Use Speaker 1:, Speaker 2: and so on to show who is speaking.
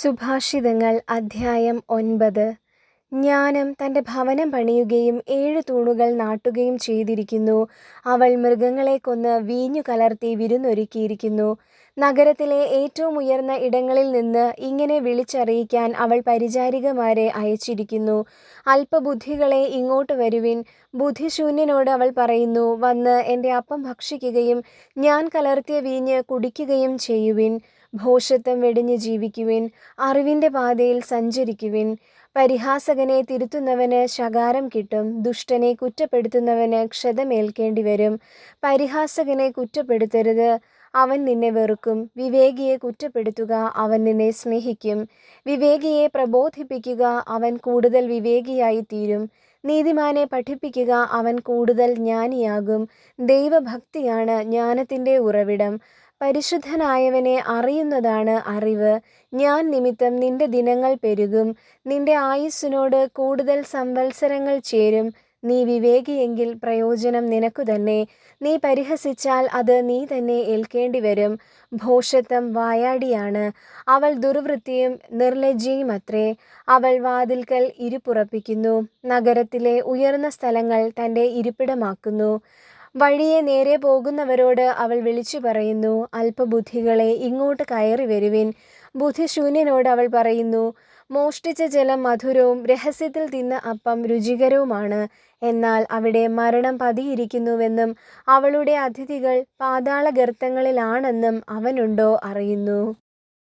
Speaker 1: സുഭാഷിതങ്ങൾ അധ്യായം ഒൻപത്. ജ്ഞാനം തന്റെ ഭവനം പണിയുകയും ഏഴ് തൂണുകൾ നാട്ടുകയും ചെയ്തിരിക്കുന്നു. അവൾ മൃഗങ്ങളെ കൊന്ന് വീഞ്ഞു കലർത്തി വിരുന്നൊരുക്കിയിരിക്കുന്നു. നഗരത്തിലെ ഏറ്റവും ഉയർന്ന ഇടങ്ങളിൽ നിന്ന് ഇങ്ങനെ വിളിച്ചറിയിക്കാൻ അവൾ പരിചാരികമാരെ അയച്ചിരിക്കുന്നു. അല്പബുദ്ധികളെ ഇങ്ങോട്ട് വരുവിൻ. ബുദ്ധിശൂന്യനോട് അവൾ പറയുന്നു വന്ന് എന്റെ അപ്പം ഭക്ഷിക്കുകയും ഞാൻ കലർത്തിയ വീഞ്ഞ് കുടിക്കുകയും ചെയ്യുവിൻ. ഭോഷത്വം വെടിഞ്ഞ് ജീവിക്കുവിൻ. അറിവിന്റെ പാതയിൽ സഞ്ചരിക്കുവിൻ. പരിഹാസകനെ തിരുത്തുന്നവന് ശകാരം കിട്ടും ദുഷ്ടനെ കുറ്റപ്പെടുത്തുന്നവന് ക്ഷതമേൽക്കേണ്ടി വരും. പരിഹാസകനെ കുറ്റപ്പെടുത്തരുത് അവൻ നിന്നെ വെറുക്കും. വിവേകിയെ കുറ്റപ്പെടുത്തുക അവൻ നിന്നെ സ്നേഹിക്കും. വിവേകിയെ പ്രബോധിപ്പിക്കുക അവൻ കൂടുതൽ വിവേകിയായി തീരും. നീതിമാനെ പഠിപ്പിക്കുക അവൻ കൂടുതൽ ജ്ഞാനിയാകും. ദൈവഭക്തിയാണ് ജ്ഞാനത്തിന്റെ ഉറവിടം. പരിശുദ്ധനായവനെ അറിയുന്നതാണ് അറിവ്. ഞാൻ നിമിത്തം നിന്റെ ദിനങ്ങൾ പെരുകും. നിന്റെ ആയുസ്സിനോട് കൂടുതൽ സംവത്സരങ്ങൾ ചേരും. നീ വിവേകിയെങ്കിൽ പ്രയോജനം നിനക്കു തന്നെ. നീ പരിഹസിച്ചാൽ അത് നീ തന്നെ ഏൽക്കേണ്ടി വരും. ഭോഷത്വം വായാടിയാണ്. അവൾ ദുർവൃത്തിയും നിർലജ്ജയും അത്രേ അവൾ വാതിൽക്കൽ ഇരുപ്പുറപ്പിക്കുന്നു. നഗരത്തിലെ ഉയർന്ന സ്ഥലങ്ങൾ തന്റെ ഇരിപ്പിടമാക്കുന്നു. വഴിയെ നേരെ പോകുന്നവരോട് അവൾ വിളിച്ചു പറയുന്നു. അല്പബുദ്ധികളെ ഇങ്ങോട്ട് കയറി വരുവിൻ. ബുദ്ധിശൂന്യനോട് അവൾ പറയുന്നു മോഷ്ടിച്ച ജലം മധുരവും രഹസ്യത്തിൽ തിന്ന അപ്പം രുചികരവുമാണ്. എന്നാൽ അവിടെ മരണം പതിയിരിക്കുന്നുവെന്നും അവളുടെ അതിഥികൾ പാതാള ഗർത്തങ്ങളിലാണെന്നും അവനുണ്ടോ അറിയുന്നു.